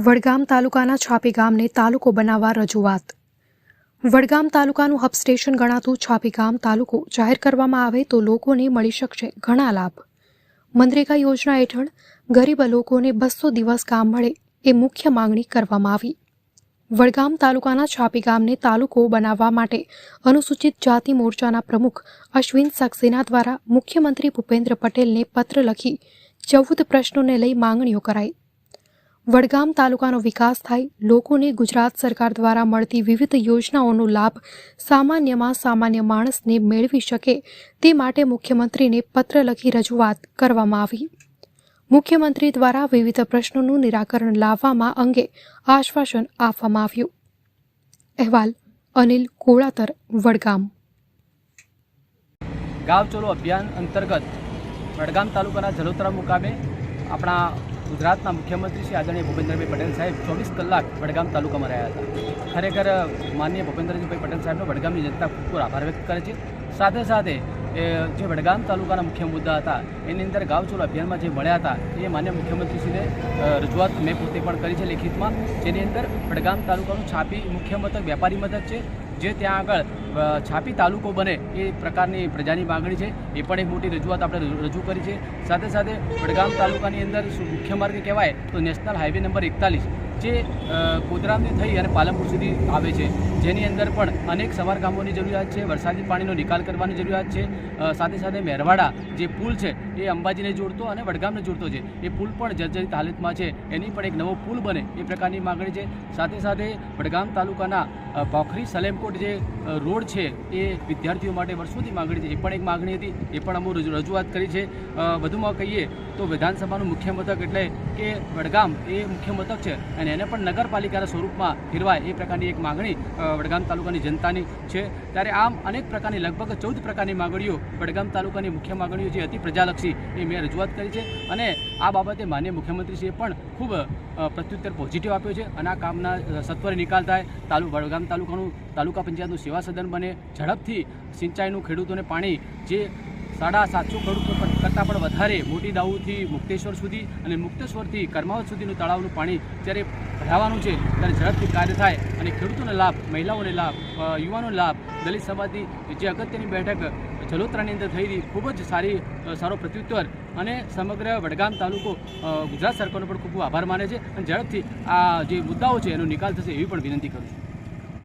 વડગામ તાલુકાના છાપી ગામને તાલુકો બનાવવા રજૂઆત. વડગામ તાલુકાનું હબ સ્ટેશન ગણાતું છાપી ગામ તાલુકો જાહેર કરવામાં આવે તો લોકોને મળી શકશે ઘણા લાભ. મનરેગા યોજના હેઠળ ગરીબ લોકોને બસો દિવસ કામ મળે એ મુખ્ય માંગણી કરવામાં આવી. વડગામ તાલુકાના છાપી ગામને તાલુકો બનાવવા માટે અનુસૂચિત જાતિ મોરચાના પ્રમુખ અશ્વિન સક્સેના દ્વારા મુખ્યમંત્રી ભૂપેન્દ્ર પટેલને પત્ર લખી ચૌદ પ્રશ્નોને લઈ માંગણીઓ કરાઈ. વડગામ તાલુકાનો વિકાસ થાય, લોકોને ગુજરાત સરકાર દ્વારા મળતી વિવિધ યોજનાઓનો લાભ સામાન્યમાં સામાન્ય માણસને મેળવી શકે તે માટે મુખ્યમંત્રીને પત્ર લખી રજૂઆત કરવામાં આવી. મુખ્યમંત્રી દ્વારા વિવિધ પ્રશ્નોનું નિરાકરણ લાવવામાં અંગે આશ્વાસન આપવામાં આવ્યું. અહેવાલ, અનિલ કોળાતર, વડગામ. ગામ ચોલો અભિયાન અંતર્ગત વડગામ તાલુકાના જલોત્રા મુકામે આપણા ગુજરાતના મુખ્યમંત્રી શ્રી આદરણીય ભૂપેન્દ્રભાઈ પટેલ સાહેબ ચોવીસ કલાક વડગામ તાલુકામાં રહ્યા હતા. ખરેખર, માનનીય ભૂપેન્દ્રજીભાઈ પટેલ સાહેબનો વડગામની જનતા ખૂબ ખૂબ આભાર વ્યક્ત કરે છે. સાથે સાથે જે વડગામ તાલુકાના મુખ્ય મુદ્દા હતા, એની અંદર ગાંવ અભિયાનમાં જે મળ્યા હતા, એ માન્ય મુખ્યમંત્રીશ્રીને રજૂઆત મેં પોતે પણ કરી છે લેખિતમાં. જેની અંદર વડગામ તાલુકાનું છાપી મુખ્ય મથક, વેપારી મથક છે, જે ત્યાં આગળ છાપી તાલુકો બને એ પ્રકારની પ્રજાની માગણી છે. એ પણ એક મોટી રજૂઆત આપણે રજૂ- કરી છે. સાથે સાથે વડગામ તાલુકાની અંદર મુખ્ય માર્ગ કહેવાય તો નેશનલ હાઈવે નંબર એકતાલીસ જે અ, થઈ અને પાલનપુર સુધી આવે છે. જેની અંદર પણ અનેક સમારકામોની જરૂરિયાત છે વરસાદી પાણીનો નિકાલ કરવાની જરૂરિયાત છે. સાથે સાથે મેરવાડા જે પુલ છે એ અંબાજીને જોડતો અને વડગામને જોડતો છે. એ પુલ પણ જર્જરિત હાલતમાં છે. એની પણ એક નવો પુલ બને એ પ્રકારની માગણી છે. સાથે સાથે વડગામ તાલુકાના પોખરી સલેમકોટ જે અ, રોડ છે એ વિદ્યાર્થીઓ માટે વર્ષોથી માગણી છે. એ પણ એક માગણી હતી, એ પણ અમુ રજૂઆત કરી છે. વધુમાં કહીએ તો વિધાનસભાનું મુખ્ય મથક એટલે કે વડગામ એ મુખ્ય મથક છે અને એને પણ નગરપાલિકાના સ્વરૂપમાં ફેરવાય એ પ્રકારની એક માગણી વડગામ તાલુકાની જનતાની છે. ત્યારે આમ અનેક પ્રકારની, લગભગ ચૌદ પ્રકારની માગણીઓ વડગામ તાલુકાની મુખ્ય માગણીઓ જે હતી પ્રજાલક્ષી એ મેં રજૂઆત કરી છે અને આ બાબતે માન્ય મુખ્યમંત્રીશ્રીએ પણ ખૂબ પ્રત્યુત્તર પોઝિટિવ આપ્યો છે અને આ કામના સત્વરે નિકાલ થાય. તાલુ, વડગામ તાલુકાનું તાલુકા પંચાયતનું સેવા સદન બને. ઝડપથી સિંચાઈનું ખેડૂતોને પાણી, જે સાડા સાતસો ખેડૂતો કરતાં પણ વધારે મોટી દાઉથી મુક્તેશ્વર સુધી અને મુક્તેશ્વરથી કર્માવત સુધીનું તળાવનું પાણી જ્યારે ભરાવાનું છે, ત્યારે ઝડપથી કાર્ય થાય અને ખેડૂતોને લાભ, મહિલાઓને લાભ યુવાનો લાભ, દલિત સમાજની જે અગત્યની બેઠક, જલોત્રાની અંદર હતી ખૂબ જ સારી સારો પ્રત્યુત્તર અને સમગ્ર વડગામ તાલુકો ગુજરાત સરકારનો પણ ખૂબ આભાર માને છે અને ઝડપથી આ જે મુદ્દાઓ છે, એનો નિકાલ થશે એવી પણ વિનંતી કરું છું.